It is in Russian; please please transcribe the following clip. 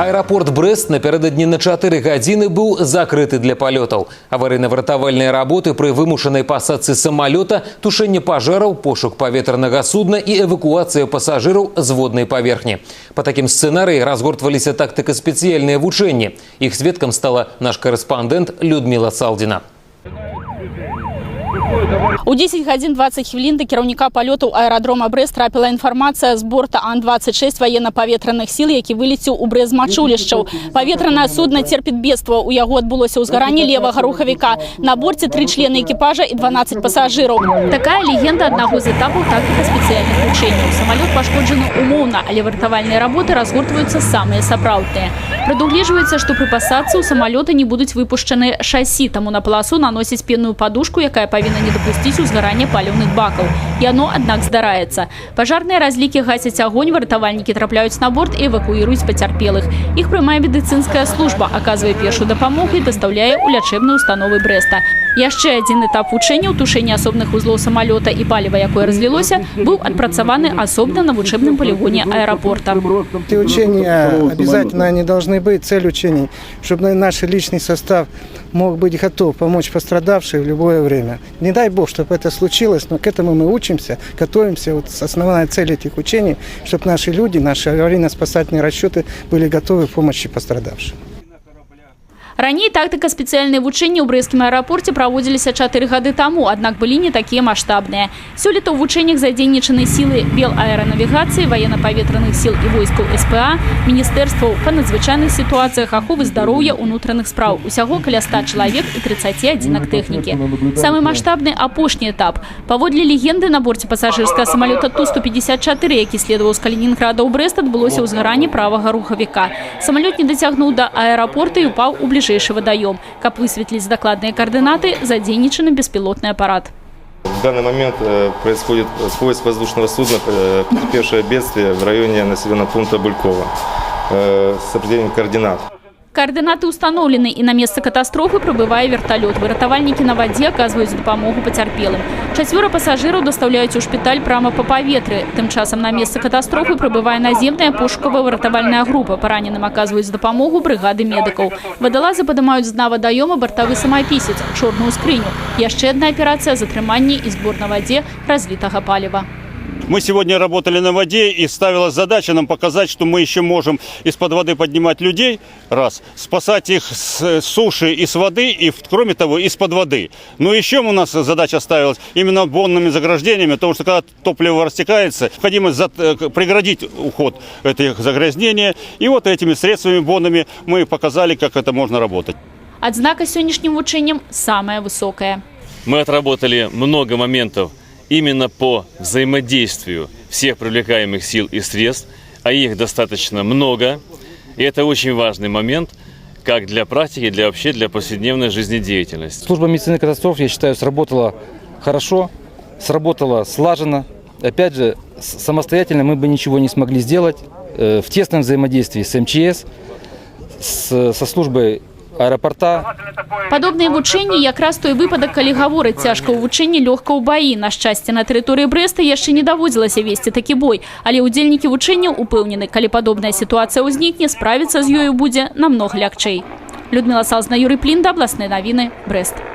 Аэропорт Брест напярэдадні на 4 гадзіны быў закрыты для палётаў. Аварыйна-выратавальныя работы пры вымушанай пасадцы самалёта, тушэнне пажараў, пошук паветранага судна і эвакуацыя пасажыраў з воднай паверхні. Па такім сцэнарыі разгортваліся тактыка-спецыяльныя вучэнні. Іх сведкам стала наш карэспандэнт Людмила Салдзіна. У 10 гадзін 20 хвілін да кіраўніка палётаў аэрадрома Брэст трапіла інфармацыя з борта Ан-26 военно-паветраных сіл, які вылецеў у Брэст з мачулішчаў. Паветранае судна церпіць бедства. У яго адбылося ўзгаранне левага рухавіка. На борце тры члены экіпажа і 12 пасажыраў. Такая легенда аднаго з этапаў тактыка спецыяльных вучэнняў. Самалёт пашкоджаны умоўна, але вартавальныя работы разгортваюцца самыя сапраўдныя. Прадугледжваецца, што пры пасадцы ў самалёта не будуць выпушчаны шасі, таму на паласу наносіць пенную падушку, якая павінна не дапусціць узгарання паліўных бакаў. Яно, аднак, здараецца. Пажарныя разлікі гасяць агонь, вартавальнікі трапляюць на борт і эвакуіруюць пацярпелых. Іх прымае медыцынская служба, аказвае першую дапамогу і дастаўляе ў лячэбныя установы Брэста. Яшчэ адзін этап вучэнняў тушэння асобных узлоў самалёта і паліва, якое разлілося, быў адпрацаваны асобна на вучэбным палігоне аэрапорта. Эти учения обязательно они должны быть. Цель учений, чтобы наш личный состав мог быть готов помочь пострадавшим в любое время. Не дай бог, чтобы это случилось, но к этому мы учимся, готовимся. Вот основная цель этих учений, чтобы наши люди, наши аварийно-спасательные расчеты были готовы к помощи пострадавшим. Раней тактыка спецыяльныя вучэнні ў брэскім аэрапорце праводзіліся чатыры гады таму, аднак былі не такія маштабныя. Сёлета ў вучэннях задзейнічаны сілы белаэранавігацыі, военно-паветраных сіл і войскаў СПА, міністэрстваў па надзвычайных сітуацыях аховы здароўя ўнутраных спраў. Усяго каля 100 чалавек і 30 адзінак тэхнікі. Самы маштабны апошні этап. Паводле легенды на борце пасажырскага самалёта Ту-154, які следаваў з Калінінграда ў Брэст, адбылося ўзгаранне правага рухавіка. Самалёт не дацягнуў да аэрапорта і упаў у бліжэйшы вадаём. Каб высветліць дакладныя координаты, задзейнічаны беспилотный аппарат. В данный момент э, происходит поиск воздушного судна, э, потерпевшее бедствие в районе населенного пункта Булькова э, с определением координат. Координаты установлены, и на место катастрофы прибывае вертолет. Выратавальнікі на вадзе аказваюць дапамогу пацярпелым. Чацвёра пасажыраў дастаўляюць у шпіталь прямо па паветры. Тым часам на место катастрофы прыбывае наземная пошукавая выратавальная група. Параненым аказваюць дапамогу брыгады медыкаў. Вадалазы падымаюць з дна вадаёма бартавы самапісец, чорную скрыню. Яшчэ одна аперацыя затрымання і збор на вадзе разлітага паліва. Мы сегодня работали на воде и ставилась задача нам показать, что мы еще можем из-под воды поднимать людей, раз, спасать их с суши и с воды, и кроме того, из-под воды. Но еще у нас задача ставилась именно бонными заграждениями, потому что когда топливо растекается, необходимо преградить уход этих загрязнения. И вот этими средствами бонными мы показали, как это можно работать. Адзнака сённяшнім вучэннем самая высокая. Мы отработали много моментов именно по взаимодействию всех привлекаемых сил и средств, а их достаточно много. И это очень важный момент как для практики, для вообще для повседневной жизнедеятельности. Служба медицины катастроф, я считаю, сработала хорошо, сработала слаженно. Опять же, самостоятельно мы бы ничего не смогли сделать. Э, В тесном взаимодействии с МЧС, со службой аэропорта, Падобныя вучэнні якраз той выпадак, калі гавораць цяжка ў вучэнні лёгка ў баі. На шчасце на тэрыторыі Брэста яшчэ не даводзілася весці такі бой, але ўдзельнікі вучэнняў упэўнены, калі падобная сітуацыя ўзнікне, справіцца з ёю будзе намнога лягчэй. Людмила Салзна, Юрий Плінда, абласныя навіны, Брэст.